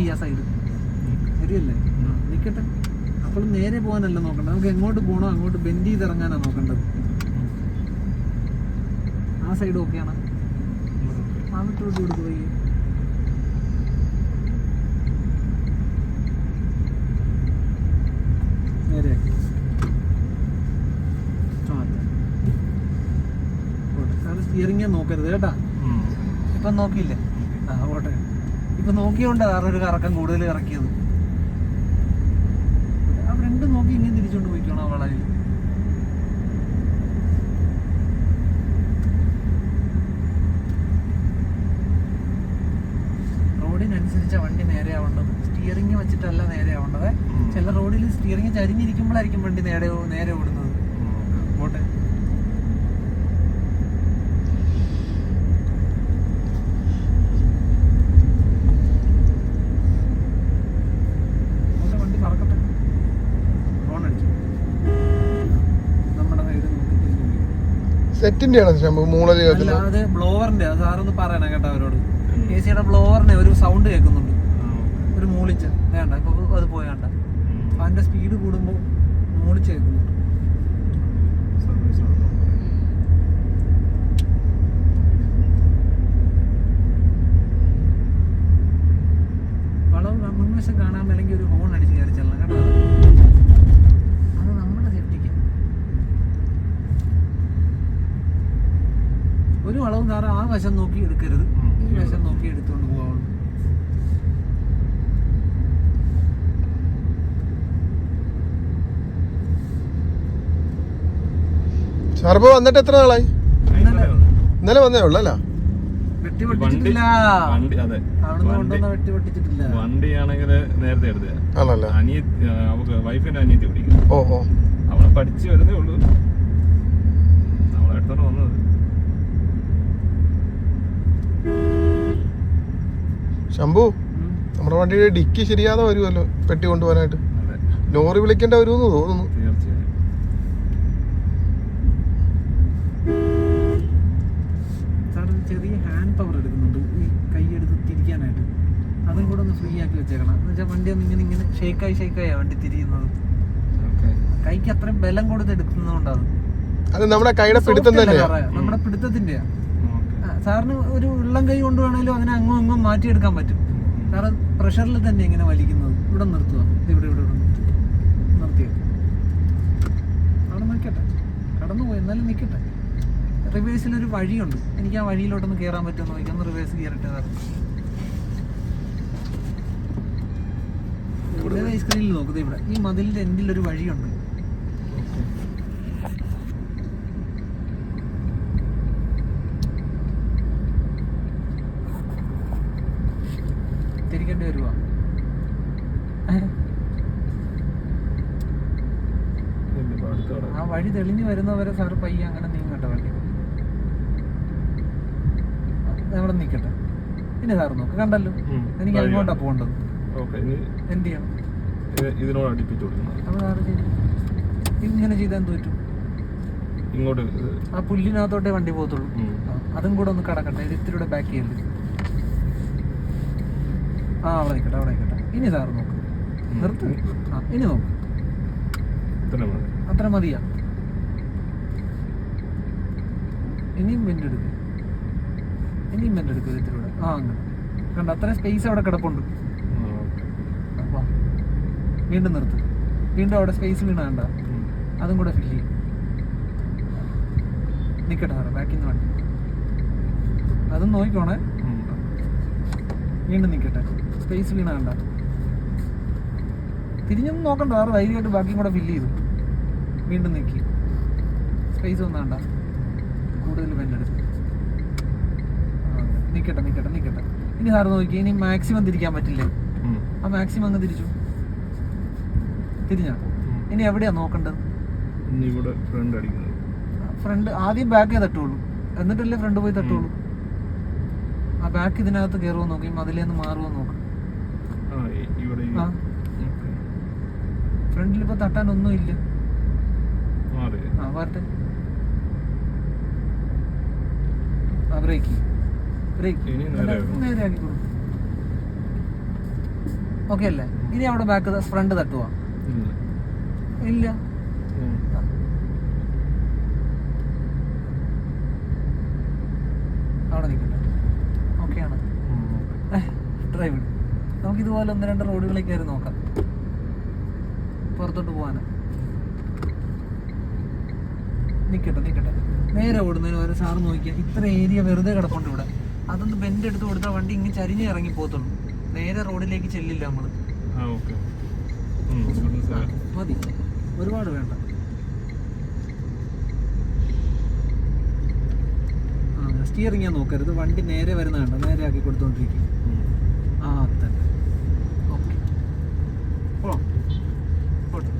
വയ്യ സൈഡ് ശരിയല്ലേ? നിൽക്കട്ടെ അപ്പോൾ നേരെ പോകാനല്ല നോക്കണ്ടത്. നമുക്ക് എങ്ങോട്ട് പോകണോ അങ്ങോട്ട് ബെൻഡ് ചെയ്ത് ഇറങ്ങാനാണ് നോക്കേണ്ടത്. ആ സൈഡ് ഓക്കെയാണ് ആ വിട്ടോട്ട് കൊടുത്തു പോയി. നേരെയാക്കി സ്റ്റിയറിംഗ് നോക്കരുത് കേട്ടാ. ഇപ്പം നോക്കിയില്ലേ? ആ ഓട്ടെ ഇപ്പൊ നോക്കിയോണ്ട് ഒരു കറക്കം കൂടുതൽ ഇറക്കിയത്. ആ ഫ്രണ്ട് നോക്കി ഇങ്ങനെ തിരിച്ചോണ്ട് പോയിക്കോണം വളരെ റോഡിനനുസരിച്ച വണ്ടി നേരെ ആവേണ്ടത്. സ്റ്റിയറിംഗ് വെച്ചിട്ടല്ല നേരെ ആവേണ്ടത്. ചില റോഡിൽ സ്റ്റിയറിംഗ് ചരിഞ്ഞിരിക്കുമ്പോഴായിരിക്കും വണ്ടി നേരെ നേരെ ഓടുന്നത് പോട്ടെ പോട്ടെ, വണ്ടി പറക്കട്ടെ ഫോൺ അടിച്ചു നമ്മുടെ സൈഡ് നോക്കി തിരിഞ്ഞു പോയി. സെറ്റിന്റെ ആണ് ശംഭു മൂളൽ അല്ല കേൾക്കുന്നത്. അത് ബ്ലോവറിന്റെ സാറൊന്ന് പറയണം കേട്ടോ അവരോട്. എ സിയുടെ ബ്ലോവറിന്റെ ഒരു സൗണ്ട് കേൾക്കുന്നുണ്ട്. ഒരു മൂളിച്ച്. വേണ്ട ഇപ്പൊ അത് പോയാണ്ട ഫാനിന്റെ സ്പീഡ് കൂടുമ്പോൾ മൂളിച്ച് കേൾക്കുന്നുണ്ട്. മുൻവശം കാണാൻ അല്ലെങ്കിൽ ഒരു ഹോൺ അടിച്ച് കയറി ചെല്ലണം കേട്ടോ അത് നമ്മുടെ സേഫ്റ്റിക്ക് ഒരു വളവും സാറ് ആ വശം നോക്കി എടുക്കരുത്. ഈ വശം നോക്കി എടുത്തുകൊണ്ട് പോകാവുള്ളൂ ഷർബ വന്നിട്ട് എത്ര നാളായി? ഇന്നലെ. വന്നേ ഉള്ളു അല്ല? വെട്ടി പൊട്ടിച്ചിട്ടില്ല വണ്ടി അതെ. അവിടുന്ന് കൊണ്ടുവന്ന വെട്ടി പൊട്ടിച്ചിട്ടില്ല വണ്ടിയാണെങ്കിൽ നേരത്തെ എടുത്തത്. അവക്ക് വൈഫിന്റെ അനിയത്തി പിടിക്കും ഓ ഓ അവളെ പഠിച്ചു വരുന്നേ ഉള്ളൂ. അവളെ എടുത്തോണ്ട് വന്നത്. ശംഭു നമ്മുടെ വണ്ടിയുടെ ഡിക്കി ശരിയാതെ വരുമല്ലോ പെട്ടി കൊണ്ടുപോകാനായിട്ട്. ലോറി വിളിക്കേണ്ട വരുമെന്ന് തോന്നുന്നു. ചെറിയ ഹാൻഡ് പവർ എടുക്കുന്നുണ്ട്. ഈ കൈ എടുത്ത് തിരിക്കാനായിട്ട്. അതും കൂടെ ഒന്ന് ഫ്രീ ആക്കി വെച്ചേക്കണം. എന്ന് വെച്ചാൽ വണ്ടി ഒന്ന് ഇങ്ങനെ ഇങ്ങനെ ഷേക്കായി ഷേക്കായി വണ്ടി തിരിയുന്നത്. കൈക്ക് അത്രയും ബലം കൊടുത്ത് എടുക്കുന്നതുകൊണ്ടാണ്. അത് നമ്മുടെ കൈയുടെ പിടുത്തം തന്നെയാ. നമ്മുടെ പിടുത്തത്തിന്റെയാ. സാറിന് ഒരു ഉള്ളം കൈ കൊണ്ട് വേണമെങ്കിലും അതിനെ അങ്ങും അങ്ങും മാറ്റിയെടുക്കാൻ പറ്റും. സാറ് പ്രഷറിൽ തന്നെ ഇങ്ങനെ വലിക്കുന്നത്. ഇവിടെ നിർത്തുക ഇവിടെ ഇവിടെ ഇവിടെ ഇവിടെ നിർത്തിയോ? അവിടെ നിൽക്കട്ടെ. കടന്നു പോയി എന്നാലും നിൽക്കട്ടെ. റിവേഴ്സിലൊരു വഴിയുണ്ട്. എനിക്ക് ആ വഴിയിലോട്ടൊന്ന് കയറാൻ പറ്റുമെന്ന് നോക്കി ഒന്ന് റിവേഴ്സ് കയറട്ടെ സാർ ഇവിടെ സ്ക്രീനിൽ നോക്കുന്നത് ഇവിടെ. ഈ മതിലിന്റെ എൻഡിൽ ഒരു വഴിയുണ്ട് തിരിക്കേണ്ടി വരുവാ ആ വഴി തെളിഞ്ഞു വരുന്നവരെ സാറ് പയ്യെ അങ്ങനെ നീങ്ങട്ടെ വണ്ടി അവിടെ നിൽക്കട്ടെ പിന്നെ സാർ നോക്ക് കണ്ടല്ലോ. എനിക്ക് അങ്ങോട്ടാ പോകേണ്ടത്? എന്ത് ചെയ്യണം? ഇതിനോട് അടുപ്പിച്ച് ഇങ്ങനെ ചെയ്താൽ എന്ത് പറ്റും? ഇങ്ങോട്ട് ഇത്. ആ പുല്ലിനകത്തോട്ടേ വണ്ടി പോകത്തുള്ളൂ. അതും കൂടെ ഒന്ന് കടക്കട്ടെ ഇത് ഇത്തിരി ബാക്ക് ചെയ്യല്ലേ? ആ അവിടെ നിൽക്കട്ടെ അവിടെ നിൽക്കട്ടെ ഇനി സാറ് നോക്ക്. നിർത്ത്. ആ ഇനി നോക്ക്. അത്ര മതിയാ. ഇനിയും വെന്റ് എടുക്കും. ഇനിയും വെന്റ് എടുക്കും ഇതിലൂടെ ആ അങ്ങനെ കണ്ട? അത്രയും സ്പേസ് അവിടെ കിടപ്പുണ്ട്. വാ. വീണ്ടും നിർത്ത്. വീണ്ടും അവിടെ സ്പേസ് വീണ കണ്ട. അതും കൂടെ ഫില്ല് ചെയ്യും. നിൽക്കട്ടെ സാറേ. ബാക്കിൽ നിന്ന് വേണ്ട. അതും നോക്കിക്കോണേ. വീണ്ടും നിൽക്കട്ടെ സ്പേസ് വീണ കണ്ട? തിരിഞ്ഞൊന്നും നോക്കണ്ട. സാറ് ധൈര്യമായിട്ട് ബാക്കിയും കൂടെ ഫില്ല് ചെയ്തു. വീണ്ടും നിൽക്കി സ്പേസ് ഒന്നും കൂടുതൽ പെണ്ണെടുത്ത് നിൽക്കട്ടെ നിൽക്കട്ടെ നിൽക്കട്ടെ ഇനി സാറ് നോക്കി ഇനി മാക്സിമം തിരിക്കാൻ പറ്റില്ലേ? ആ മാക്സിമം അങ്ങ് തിരിച്ചു. തിരിഞ്ഞാ? ഇനി എവിടെയാ നോക്കേണ്ടത്? ഇവിടെ ഫ്രണ്ട് അടിക്കുന്നത്. ഫ്രണ്ട് ആദ്യം ബാക്കേ തട്ടുള്ളൂ. എന്നിട്ടല്ലേ ഫ്രണ്ട് പോയി തട്ടുള്ളൂ. ആ ബാക്ക് ഇതിനകത്ത് കയറുമോ നോക്കി മതിലേന്ന് മാറുമോ നോക്കാം. ഫ്രണ്ടിൽ ഇപ്പൊ തട്ടാൻ ഒന്നും ഇല്ല. ആ വരട്ടെ ആ ബ്രേക്ക് ബ്രേക്ക് നേരെയാക്കി കൊടുക്കും ഓക്കെ അല്ലേ ഇനി അവിടെ ബാക്ക് ഫ്രണ്ട് തട്ടുവാ? ഇല്ല. അവിടെ നിൽക്കട്ടെ. ഓക്കെയാണ്. ഡ്രൈവ് നമുക്ക് ഇതുപോലെ ഒന്ന് രണ്ട് റോഡുകളിൽ കയറി നോക്കാം. പുറത്തോട്ട് പോകാന് നിക്കട്ടെ നിക്കട്ടെ. നേരെ ഓടുന്നതിന് ഒരു സാറ് നോക്കിയാൽ ഇത്ര ഏരിയ വെറുതെ കിടപ്പുണ്ട് ഇവിടെ. അതൊന്ന് ബെൻഡ് എടുത്ത് കൊടുത്താൽ വണ്ടി ഇങ്ങനെ ചരിഞ്ഞ് ഇറങ്ങി പോകത്തുള്ളൂ. നേരെ റോഡിലേക്ക് ചെല്ലില്ല നമ്മൾ മതി. ഒരുപാട് വേണ്ട. സ്റ്റിയറിംഗ് ഞാൻ നോക്കരുത്. വണ്ടി നേരെ വരുന്ന വേണ്ട നേരെ ആക്കി കൊടുത്തോണ്ടിരിക്കും ഉം. ആ അത് തന്നെ ഓക്കെ പോവാം പോട്ടെ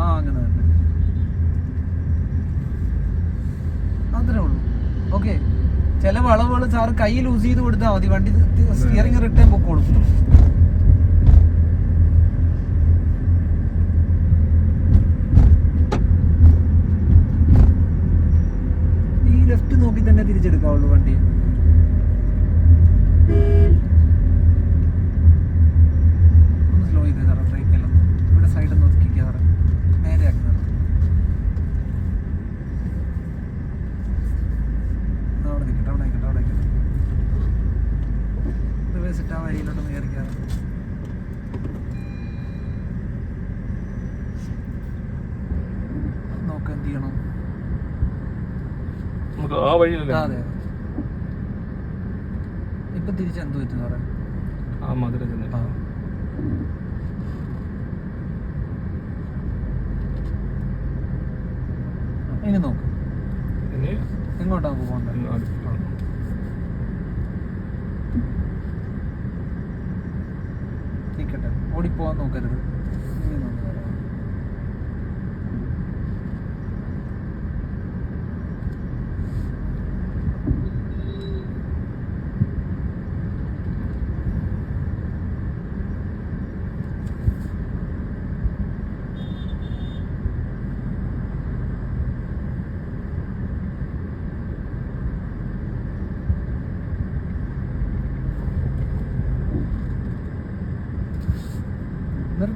ആ അങ്ങനെ തന്നെ അത്രേ ഉള്ളൂ ഓക്കെ ചില സാറ് കൈ ലൂസ് ചെയ്ത് കൊടുത്താൽ മതി. വണ്ടി സ്റ്റിയറിംഗ് റിട്ടേൺ പൊക്കോളും ഈ ലെഫ്റ്റ് നോക്കി തന്നെ തിരിച്ചെടുക്കാവുള്ളൂ വണ്ടി ഒന്ന് സ്ലോ ചെയ്ത് സാറേ ബ്രേക്കെല്ലാം ഇവിടെ സൈഡിൽ നിന്ന് ഒതുക്കിക്കുക സാറേ നേരെ ആക്കി സാറേ അവിടെ നിൽക്കട്ടെ അവിടെ നിൽക്കട്ടെ അവിടെ നിൽക്കട്ടെ റിവേഴ്സ് ഇട്ട് ആ വഴിയിലോട്ടൊന്ന് കയറിക്കാറ് നോക്ക് എന്ത് ചെയ്യണം നമുക്ക് ആ വഴിയല്ലേ ആ, അതെ അതെ ഇപ്പൊ തിരിച്ച് എന്ത് പറ്റുന്ന പറയാം. ആ മധുര ചെന്നിട്ട് ആ. ഇനി നോക്ക്. എങ്ങോട്ടാ നമുക്ക് പോകണ്ടത് നിൽക്കട്ടെ ഓടിപ്പോവാൻ നോക്കരുത് ഇനി നോക്ക് സാറേ.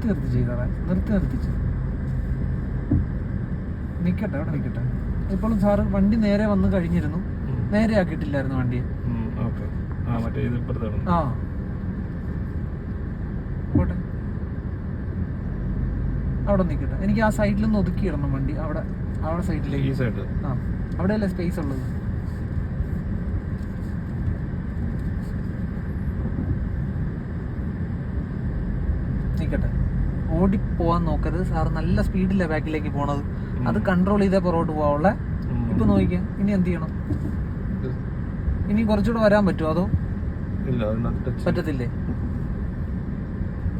നിർത്തി നിർത്തി ചെയ്തറേ നിർത്തി നിർത്തിച്ച് നിക്കട്ടെ അവിടെ നിക്കട്ടെ. ഇപ്പോഴും സാറ് വണ്ടി നേരെ വന്ന് കഴിഞ്ഞിരുന്നു. നേരെ ആക്കിയിട്ടില്ലായിരുന്നു വണ്ടി. ആ പോട്ടെ. അവിടെ നിൽക്കട്ടെ എനിക്ക് ആ സൈഡിൽ നിന്ന് ഒതുക്കി ഇടണം വണ്ടി. അവിടെ അവിടെ സൈഡിലേക്ക്. സൈഡ്. ആ അവിടെയല്ലേ സ്പേസ് ഉള്ളത് നിൽക്കട്ടെ ഓടിപ്പോവാൻ നോക്കരുത്. സാർ നല്ല സ്പീഡിലാണ് ബാക്കിലേക്ക് പോണത്. അത് കൺട്രോൾ ചെയ്തേ പുറകോട്ട് പോവാവുള്ളേ. ഇപ്പൊ നോക്കിക്കേ ഇനി എന്ത് ചെയ്യണം? ഇനി കുറച്ചുകൂടെ വരാൻ പറ്റുമോ അതോ? പറ്റത്തില്ലേ?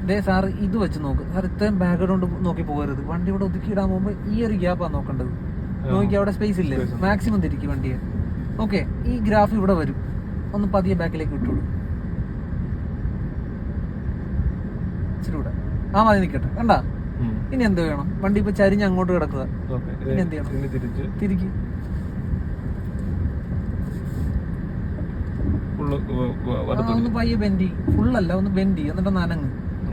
ദേ സാർ ഇത് വെച്ച് നോക്ക്. സാർ ഇത്രയും ബാക്ക്ഗ്രൗണ്ട് നോക്കി പോകരുത്. വണ്ടി ഇവിടെ ഒതുക്കി ഇടാൻ പോകുമ്പോൾ ഈ ഒരു ഗ്യാപ്പാണ് നോക്കേണ്ടത്. നോക്കി അവിടെ സ്പേസ് ഇല്ലേ? മാക്സിമം തിരിക്കും വണ്ടിയെ. ഓക്കെ ഈ ഗ്രാഫ് ഇവിടെ വരും. ഒന്ന് പതിയെ ബാക്കിലേക്ക് വിട്ടോളൂ ഇച്ചിരി കൂടെ. ആ മതി നിൽക്കട്ടെ കണ്ട? ഇനി എന്ത് വേണം? വണ്ടി ഇപ്പൊ ചരിഞ്ഞ് അങ്ങോട്ട് കിടക്കുക ഇനി എന്ത് ചെയ്യണം? തിരിക്ക്. ഒന്ന് പയ്യെ ബെൻഡി ഫുള്ളല്ല ഒന്ന് ബെൻഡി എന്നിട്ട് ഒന്ന് അനങ്ങ്.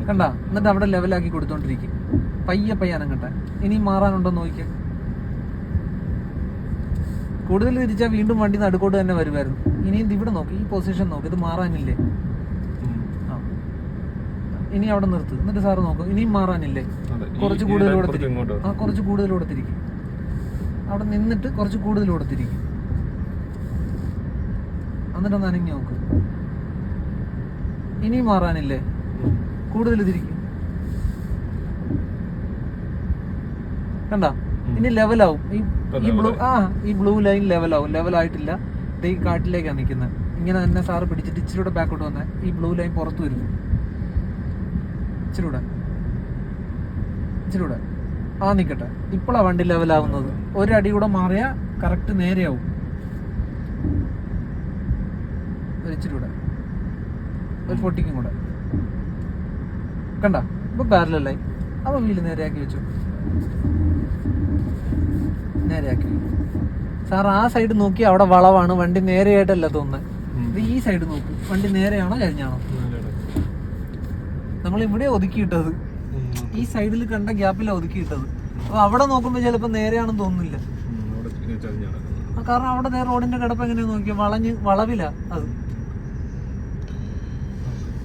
കണ്ട? എന്നിട്ട് അവിടെ ലെവലാക്കി കൊടുത്തോണ്ടിരിക്കും. പയ്യെ പയ്യെ അനങ്ങട്ടെ. ഇനി മാറാനുണ്ടോ നോക്കിയ. കൂടുതൽ തിരിച്ചാ വീണ്ടും വണ്ടി നടുക്കോട്ട് തന്നെ വരുമായിരുന്നു ഇനി ഇത് ഇവിടെ നോക്കി. ഈ പൊസിഷൻ നോക്കി. ഇത് മാറാനില്ലേ? ഇനി അവിടെ നിർത്ത്. എന്നിട്ട് സാറ് നോക്കും ഇനിയും മാറാനില്ലേ? കുറച്ച് കൂടുതൽ ഇവിടെ തിരിക്കും. ആ കുറച്ച് കൂടുതൽ ഇവിടെ തിരിക്കും. അവിടെ നിന്നിട്ട് കുറച്ച് കൂടുതൽ ഇവിടെ തിരിക്കും. എന്നിട്ട് ഒന്ന് അനങ്ങി നോക്ക്. ഇനിയും മാറാനില്ലേ. കൂടുതൽ തിരിക്കും. കണ്ട. ഇനി ലെവലാവും. ഈ ഈ ബ്ലൂ ആ ഈ ബ്ലൂ ലൈൻ ലെവലാവും. ലെവലായിട്ടില്ല. ഇത് ഈ കാട്ടിലേക്കാണ് നിൽക്കുന്നത് ഇങ്ങനെ തന്നെ സാറ് പിടിച്ചിട്ട് ഇച്ചിരി കൂടെ ബാക്കോട്ട് വന്നാൽ ഈ ബ്ലൂ ലൈൻ പുറത്തു വരും ഇച്ചിരി കൂടെ ആ നിൽക്കട്ടെ ഇപ്പോഴാണ് വണ്ടി ലെവലാവുന്നത്. ഒരടി കൂടെ മാറിയാൽ കറക്റ്റ് നേരെയാവും. ഒരു ഇച്ചിരി കൂടെ ഒരു പൊട്ടിക്കും കൂടെ. കണ്ട? ഇപ്പൊ പാരലല്ലായി അപ്പൊ വീൽ നേരെയാക്കി വെച്ചു. നേരെയാക്കി. സാർ ആ സൈഡ് നോക്കി അവിടെ വളവാണ്. വണ്ടി നേരെയായിട്ടല്ല തോന്നുന്നത് ഈ സൈഡ് നോക്ക്. വണ്ടി നേരെയാണോ കഴിഞ്ഞാണോ? നമ്മൾ ഇവിടെ ഒതുക്കിയിട്ടത് ഈ സൈഡിൽ കണ്ട ഗ്യാപ്പിലാണ് ഒതുക്കിയിട്ടത്. അപ്പൊ അവിടെ നോക്കുമ്പോൾ ചിലപ്പോൾ നേരെയാണെന്ന് തോന്നുന്നില്ല. കാരണം അവിടെ നേരെ റോഡിന്റെ കിടപ്പ് എങ്ങനെയാ നോക്കിയാൽ വളഞ്ഞ് വളവില അത്.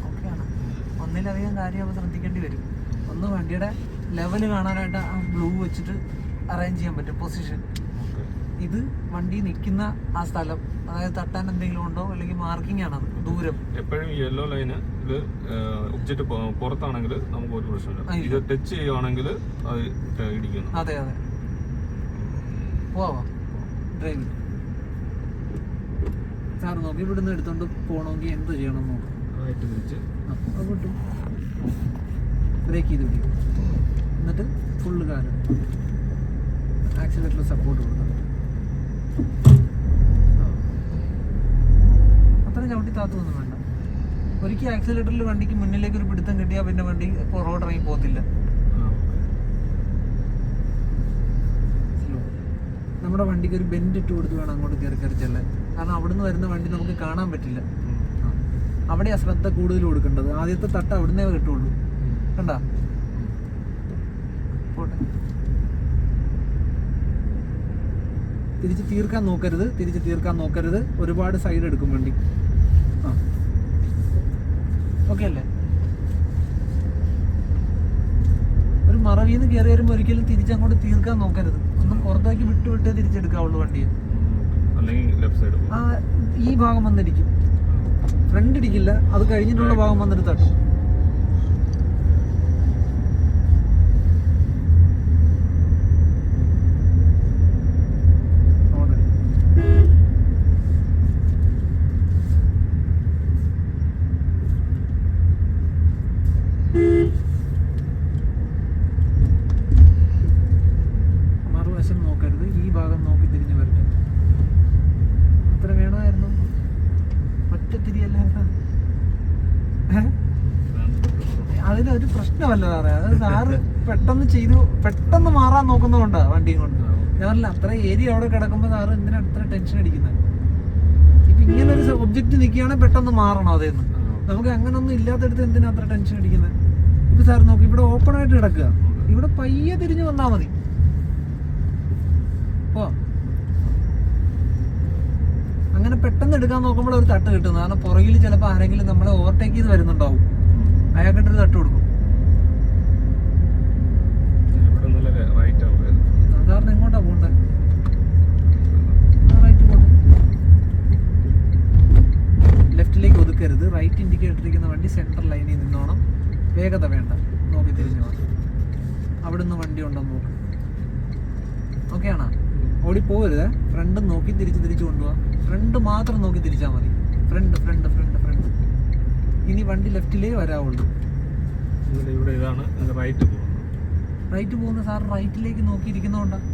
ഓക്കെയാണ് ഒന്നിലധികം കാര്യം ശ്രദ്ധിക്കേണ്ടി വരും. ഒന്ന് വണ്ടിയുടെ ലെവൽ കാണാനായിട്ട് ആ ബ്ലൂ വെച്ചിട്ട് അറേഞ്ച് ചെയ്യാൻ പറ്റും പൊസിഷൻ. ഇത് വണ്ടി നിൽക്കുന്ന ആ സ്ഥലം അതായത് തട്ടാൻ എന്തെങ്കിലും ഉണ്ടോ അല്ലെങ്കിൽ മാർക്കിംഗ് ആണ് അത്? ദൂരം. എപ്പോഴും യെല്ലോ ലൈന് ഇത് ഒബ്ജക്റ്റ് പുറത്താണെങ്കിൽ നമുക്ക് ഒരു പ്രശ്നമില്ല. ഇത് ടച്ച് ചെയ്യുവാണെങ്കിൽ അത് ഇടിക്കുന്നു. അതെ അതെ. പോവാ. ഡ്രൈവ് സാർ നോക്കി ഇവിടുന്ന് എടുത്തോണ്ട് പോകണമെങ്കിൽ എന്ത് ചെയ്യണം നോക്കാം. ബ്രേക്ക് ചെയ്ത് പിടിക്കും. എന്നിട്ട് ഫുള്ള് കാലം. ആക്സിലേറ്ററിൽ സപ്പോർട്ട് കൊടുക്കണം ആ. അത്ര ചവിട്ടി താത്തൊന്നും വേണ്ട. ഒരിക്കൽ ആക്സിലേറ്ററിൽ വണ്ടിക്ക് മുന്നിലേക്ക് ഒരു പിടുത്തം കിട്ടിയാൽ പിന്നെ വണ്ടി പുറകോട്ട് ഇറങ്ങി പോകത്തില്ല. നമ്മുടെ വണ്ടിക്ക് ഒരു ബെൻഡ് ഇട്ട് കൊടുത്ത് വേണം അങ്ങോട്ട് കയറി കയറി ചെല്ലാൻ. കാരണം അവിടുന്ന് വരുന്ന വണ്ടി നമുക്ക് കാണാൻ പറ്റില്ല. അവിടെയാ ശ്രദ്ധ കൂടുതൽ കൊടുക്കേണ്ടത്. ആദ്യത്തെ തട്ട് അവിടുന്നേ കിട്ടുള്ളൂ. കണ്ട? പോട്ടെ. തിരിച്ച് തീർക്കാൻ നോക്കരുത് തിരിച്ച് തീർക്കാൻ നോക്കരുത്. ഒരുപാട് സൈഡ് എടുക്കും വണ്ടി. ആ. ഓക്കെ അല്ലേ? ഒരു മറവിന്ന് കയറി വരുമ്പോൾ ഒരിക്കലും തിരിച്ചങ്ങോട്ട് തീർക്കാൻ നോക്കരുത്. ഒന്നും പുറത്തേക്ക് വിട്ട് വിട്ടേ തിരിച്ചെടുക്കാവുള്ളൂ വണ്ടിയെ. ആ ഈ ഭാഗം വന്നിരിക്കും. ഫ്രണ്ട് ഇടിക്കില്ല. അത് കഴിഞ്ഞിട്ടുള്ള ഭാഗം വന്നിട്ട് തട്ടും ഓണടി. മറുവശം നോക്കരുത് ഈ ഭാഗം നോക്കി തിരിഞ്ഞു വരട്ടെ അത്ര വേണമായിരുന്നു ഒറ്റ തിരിയല്ലായിരുന്നു അതിനൊരു പ്രശ്നമല്ല സാറേ. അത് സാറ് പെട്ടെന്ന് ചെയ്തു പെട്ടെന്ന് മാറാൻ നോക്കുന്നതുകൊണ്ടാ വണ്ടിയും കൊണ്ട്. ഞാൻ പറഞ്ഞില്ല അത്ര ഏരിയ അവിടെ കിടക്കുമ്പോൾ സാറ് എന്തിനാ അത്ര ടെൻഷൻ അടിക്കുന്നത് ഇപ്പൊ ഇങ്ങനെ ഒരു ഒബ്ജക്റ്റ് നിൽക്കുകയാണെങ്കിൽ പെട്ടെന്ന് മാറണം അതേന്ന്. നമുക്ക് അങ്ങനെ ഒന്നും ഇല്ലാത്തടത്ത് എന്തിനാ അത്ര ടെൻഷൻ അടിക്കുന്നത് ഇപ്പൊ സാർ നോക്കി ഇവിടെ ഓപ്പൺ ആയിട്ട് കിടക്കുക. ഇവിടെ പയ്യെ തിരിഞ്ഞു വന്നാൽ മതി. അങ്ങനെ പെട്ടെന്ന് എടുക്കാൻ നോക്കുമ്പോൾ ഒരു തട്ട് കിട്ടുന്നു. കാരണം പുറകിൽ ചിലപ്പോൾ ആരെങ്കിലും നമ്മളെ ഓവർടേക്ക് ചെയ്ത് വരുന്നുണ്ടാവും. അയാൾക്കിട്ടൊരു തട്ട് കൊടുക്കും. സാധാരണ എങ്ങോട്ടാ റൈറ്റ് പോട്ടെ. ലെഫ്റ്റിലേക്ക് ഒതുക്കരുത്. റൈറ്റ് ഇൻഡിക്കേറ്റർ ഇരിക്കുന്ന വണ്ടി സെൻട്രൽ ലൈനിൽ നിന്നോണം. വേഗത വേണ്ട. നോക്കി തിരിഞ്ഞു പോകണം അവിടുന്ന് വണ്ടി ഉണ്ടോ എന്ന് നോക്ക്. ഓക്കെ ആണോ? ഓടി പോകരുത് ഫ്രണ്ട് നോക്കി തിരിച്ച് തിരിച്ച് കൊണ്ടുപോവാ. ഫ്രണ്ട് മാത്രം നോക്കി തിരിച്ചാൽ മതി. ഫ്രണ്ട് ഫ്രണ്ട് ഫ്രണ്ട് ഫ്രണ്ട് ഇനി വണ്ടി ലെഫ്റ്റിലേ വരാവുള്ളൂ. ഇവിടെ ഇവിടെ ഇതാണ് റൈറ്റ് പോകുന്നത്. റൈറ്റ് പോകുന്ന സാർ റൈറ്റിലേക്ക് നോക്കിയിരിക്കുന്നതുകൊണ്ടാണ്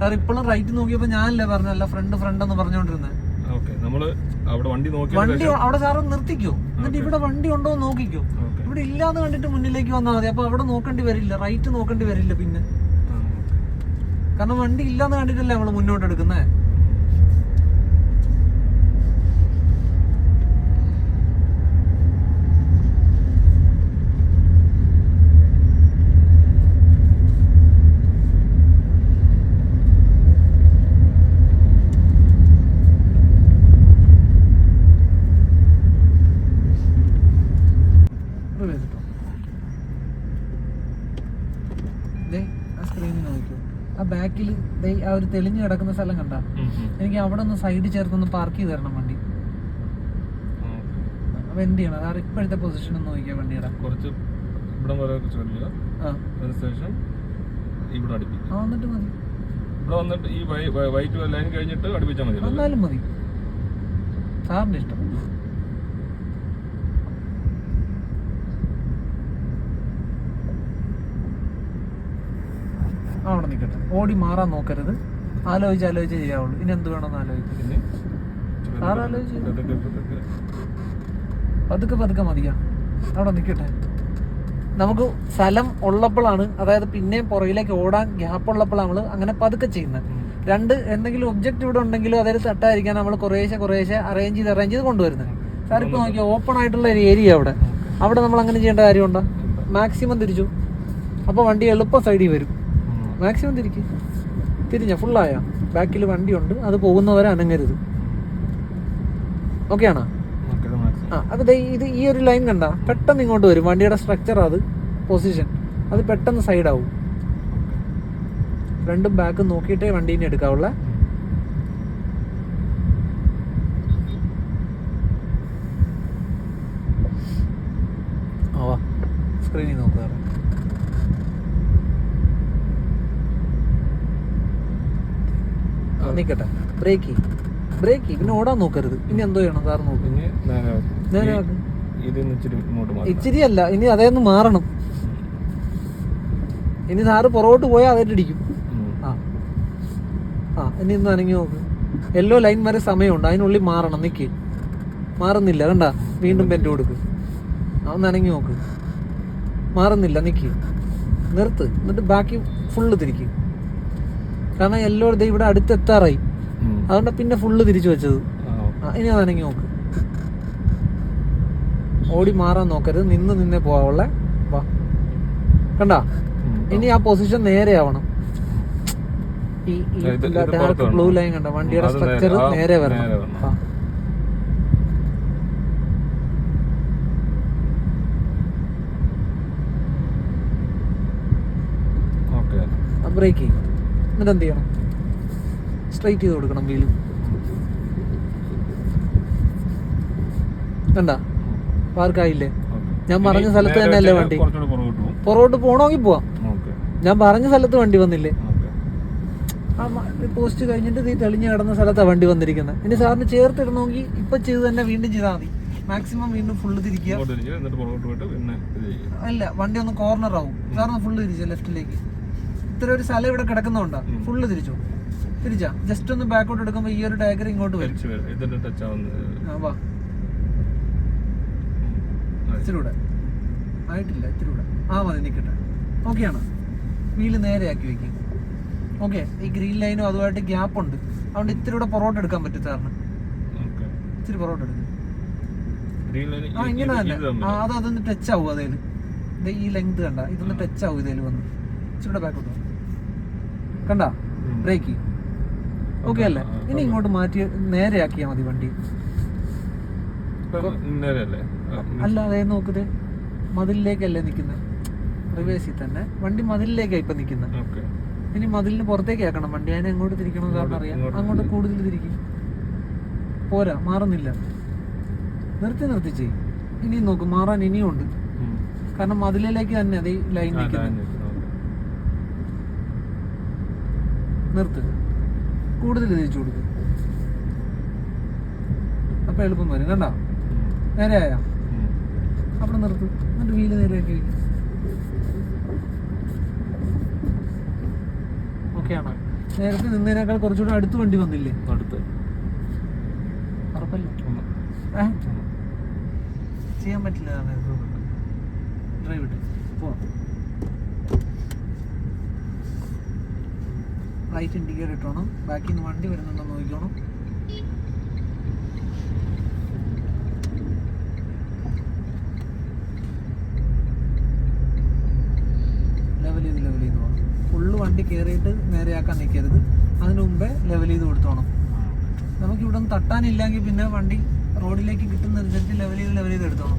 സാർ ഇപ്പോഴും റൈറ്റ് നോക്കിയപ്പോൾ ഞാനല്ലേ പറഞ്ഞല്ല ഫ്രണ്ട് ഫ്രണ്ട് എന്ന് പറഞ്ഞുകൊണ്ടിരുന്നത് നമ്മൾ അവിടെ വണ്ടി വണ്ടി അവിടെ സാറ് നിർത്തിക്കോ. എന്നിട്ട് ഇവിടെ വണ്ടി ഉണ്ടോ എന്ന് നോക്കിക്കോ. ഇവിടെ ഇല്ലാന്ന് കണ്ടിട്ട് മുന്നിലേക്ക് വന്നാൽ മതി. അപ്പൊ അവിടെ നോക്കേണ്ടി വരില്ല. റൈറ്റ് നോക്കേണ്ടി വരില്ല പിന്നെ. കാരണം വണ്ടി ഇല്ലാന്ന് കണ്ടിട്ടല്ലേ നമ്മൾ മുന്നോട്ട് എടുക്കുന്നേ ആ ബാക്കിൽ ആ ഒരു തെളിഞ്ഞു കിടക്കുന്ന സ്ഥലം കണ്ട. എനിക്ക് അവിടെ ഒന്ന് സൈഡ് ചേർത്ത് ഒന്ന് പാർക്ക് ചെയ്ത് തരണം വണ്ടി. അപ്പൊ എന്ത് ചെയ്യണം? അതാണ് ഇപ്പോഴത്തെ പൊസിഷൻ ഒന്ന് നോക്കിയാ വണ്ടിയുടെ കുറച്ച് ഇവിടെ വരെ അതിനുശേഷം ഇവിടെ അടുപ്പിക്കും. വന്നിട്ട് മതി. ഇവിടെ വന്നിട്ട് ഈ വൈറ്റ് ലൈൻ കഴിഞ്ഞിട്ട് അടുപ്പിച്ചാൽ മതി. വന്നാലും മതി. സാറിന്റെ ഇഷ്ടം ആ, അവിടെ നിൽക്കട്ടെ. ഓടി മാറാൻ നോക്കരുത്. ആലോചിച്ച് ആലോചിച്ച് ചെയ്യാവുള്ളൂ. ഇനി എന്ത് വേണമെന്ന് ആലോചിക്കും പതുക്കെ, പതുക്കെ. മതിയാ. അവിടെ നിൽക്കട്ടെ. നമുക്ക് സ്ഥലം ഉള്ളപ്പോഴാണ് അതായത് പിന്നെയും പുറകിലേക്ക് ഓടാൻ ഗ്യാപ്പ് ഉള്ളപ്പോഴാണ് നമ്മൾ അങ്ങനെ പതുക്കെ ചെയ്യുന്നത്. രണ്ട് എന്തെങ്കിലും ഒബ്ജക്റ്റ് ഇവിടെ ഉണ്ടെങ്കിലും അതായത് തട്ടായിരിക്കാൻ നമ്മൾ കുറേശ്ശെ കുറേശ്ശെ അറേഞ്ച് ചെയ്ത് അറേഞ്ച് ചെയ്ത് കൊണ്ടുവരുന്നത്. സാർ ഇപ്പോൾ നോക്കിയാൽ ഓപ്പൺ ആയിട്ടുള്ള ഒരു ഏരിയ അവിടെ. അവിടെ നമ്മൾ അങ്ങനെ ചെയ്യേണ്ട കാര്യമുണ്ടോ? മാക്സിമം തിരിച്ചു. അപ്പോൾ വണ്ടി എളുപ്പം സൈഡിൽ വരും. മാക്സിമം തിരിക്കും. തിരിഞ്ഞ ഫുള്ളായ ബാക്കിൽ വണ്ടിയുണ്ട്. അത് പോകുന്നവരെ അനങ്ങരുത്. ഓക്കെ ആണോ? ഓക്കേ, ഇത് maximum. ആ അത് ദേ ഇത് ഈ ഒരു ലൈൻ കണ്ട പെട്ടെന്ന് ഇങ്ങോട്ട് വരും. വണ്ടിയുടെ സ്ട്രക്ചർ അത്. പൊസിഷൻ അത് പെട്ടെന്ന് സൈഡാവും ആവും. ഫ്രണ്ടും ബാക്കും നോക്കിയിട്ടേ വണ്ടീനെ എടുക്കാവുള്ള. സ്ക്രീനിൽ നോക്കുക നിക്കട്ടെ. ബ്രേക്ക് ബ്രേക്ക് പിന്നെ ഓടാൻ നോക്കരുത്. ഇനി എന്തോ ചെയ്യണം? സാർ നോക്ക്. ഇച്ചിരി അല്ല. ഇനി അതേന്ന് മാറണം. ഇനി സാറ് പുറകോട്ട് പോയാൽ അതേറ്റടിക്കും ഉം. ആ. ആ ഇനി ഒന്ന് അനങ്ങി നോക്ക്. എല്ലോ ലൈൻ വരെ സമയമുണ്ട്. അതിനുള്ളിൽ മാറണം. നിക്ക്. മാറുന്നില്ല. കണ്ട? വീണ്ടും പെന്റ് കൊടുക്ക്. ആ ഒന്ന് അനങ്ങി നോക്ക്. മാറുന്നില്ല. നിക്ക്. നിർത്ത്. എന്നിട്ട് ബാക്കി ഫുള്ള് തിരിക്ക്. കാരണം ദേ ഇവിടെ അടുത്തെത്താറായി. അതുകൊണ്ട് പിന്നെ ഫുള്ള് തിരിച്ചു വെച്ചത്. ഇനി അതാണെങ്കിൽ നോക്ക്. ഓടി മാറാൻ നോക്കരുത്. നിന്ന് നിന്നേ പോവാവുള്ള. വാ. കണ്ട. ഇനി ആ പൊസിഷൻ നേരെ ആവണം. ഈ ഡാർക്ക് ബ്ലൂ. ലൈൻ കണ്ട? വണ്ടിയുടെ സ്ട്രക്ചർ നേരെ വരണം. ബ്രേക്ക് ചെയ്യും. എന്നിട്ട് എന്ത് ചെയ്യണം സ്ട്രൈറ്റ് ചെയ്ത് കൊടുക്കണം വീൽ കണ്ട? പാർക്കായില്ലേ. ഞാൻ പറഞ്ഞ സ്ഥലത്ത് തന്നെ അല്ലേ വണ്ടി? പുറകോട്ട് പോകും. പോകണമെങ്കിൽ പോവാം. ഞാൻ പറഞ്ഞ സ്ഥലത്ത് വണ്ടി വന്നില്ലേ? ആ പോസ്റ്റ് കഴിഞ്ഞിട്ട് ഈ തെളിഞ്ഞ് കിടന്ന സ്ഥലത്താണ് വണ്ടി വന്നിരിക്കുന്നത് ഇനി സാറിന് ചേർത്തിടണമെങ്കിൽ ഇപ്പൊ ചെയ്ത് തന്നെ വീണ്ടും ചെയ്താൽ മതി. മാക്സിമം വീണ്ടും ഫുള്ള് തിരിക്കുക. അല്ല വണ്ടി ഒന്ന് കോർണർ ആവും. സാറിന് ഫുള്ള് തിരിച്ച ലെഫ്റ്റിലേക്ക് ഇത്ര ഒരു സ്ഥലം ഇവിടെ കിടക്കുന്നുണ്ടോ. ഫുള്ള് തിരിച്ചു. തിരിച്ചാ. ജസ്റ്റ് ഒന്ന് ബാക്കോട്ട് എടുക്കുമ്പോൾ ഈ ഒരു ഡയഗ്രം ഇങ്ങോട്ട് വരും. വാ. ഇച്ചിരി കൂടെ. ആയിട്ടില്ല ഇത്തിരി കൂടെ. ആ മതി നിൽക്കട്ടെ ഓക്കെയാണ് ആണ്? വീൽ നേരെയാക്കി വെക്കും. ഓക്കെ ഈ ഗ്രീൻ ലൈനും അതുമായിട്ട് ഗ്യാപ്പ് ഉണ്ട്. അതുകൊണ്ട് ഇത്തിരി കൂടെ പുറകോട്ട് എടുക്കാൻ പറ്റും സാറിന്. ഇത്തിരി പുറകോട്ട് എടുക്കും. ആ ഇങ്ങനെ തന്നെ. ആ അത് അതൊന്ന് ടച്ച് ആവും അതേൽ. ഈ ലെങ്ത് കണ്ട. ഇതൊന്ന് ടച്ച് ആവും ഇതേൽ വന്ന്. ഇച്ചിരി ബാക്കോട്ട് കണ്ട? ബ്രേക്ക്. ഓക്കെ അല്ലേ? ഇനി ഇങ്ങോട്ട് മാറ്റി നേരെയാക്കിയാ മതി വണ്ടി. അല്ലാതെ നോക്കുന്നത് മതിലിലേക്കല്ലേ നിൽക്കുന്നത് റിവേഴ്സിൽ തന്നെ. വണ്ടി മതിലിലേക്കാണ് ഇപ്പം നിൽക്കുന്നത് ഓക്കേ. ഇനി മതിലിന് പുറത്തേക്ക് ആക്കണം വണ്ടി. അതിനെ എങ്ങോട്ട് തിരിക്കണം കാരണം അറിയാം. അങ്ങോട്ട്. കൂടുതൽ തിരിക്കും. പോരാ മാറുന്നില്ല. നിർത്തി നിർത്തി ചെയ്യും. ഇനിയും നോക്കും മാറാൻ ഇനിയും ഉണ്ട്. കാരണം മതിലിലേക്ക് തന്നെ അതേ ലൈൻ നിൽക്കുന്നത് ലൈൻ നിൽക്കുന്നു. ഓക്കേ. നിർത്ത്. കൂടുതൽ തിരിച്ചു കൊടുക്കും. അപ്പൊ എളുപ്പം വരും. കണ്ട? ആയാ. അവിടെ നിർത്ത്. എന്നിട്ട് വീൽ നേരെയാക്കി വയ്ക്കും ഓക്കെ ആണോ? നേരത്തെ നിന്നതിനേക്കാൾ കുറച്ചുകൂടെ അടുത്ത് വണ്ടി വന്നില്ലേ? അടുത്ത്. ഉറപ്പല്ലേ. ചെയ്യാൻ പറ്റില്ല ഡ്രൈവ് ഇട്ട്. പോവാം. റൈറ്റ് ഇൻഡിക്കേറ്റർ ഇട്ടോണം. ബാക്കിൽ നിന്ന് വണ്ടി വരുന്നുണ്ടോ നോക്കിക്കോണം. ലെവൽ ചെയ്ത് ലെവൽ ചെയ്ത് പോകണം ഫുള്ള് വണ്ടി കയറിയിട്ട് നേരെയാക്കാൻ നിൽക്കരുത് അതിന് മുമ്പേ ലെവൽ ചെയ്ത് കൊടുത്തോണം. നമുക്ക് ഇവിടെ ഒന്ന് തട്ടാനില്ലെങ്കിൽ പിന്നെ വണ്ടി റോഡിലേക്ക് കിട്ടുന്നതനുസരിച്ച് ലെവൽ ചെയ്ത് ലെവൽ ചെയ്ത് എടുത്തോണം.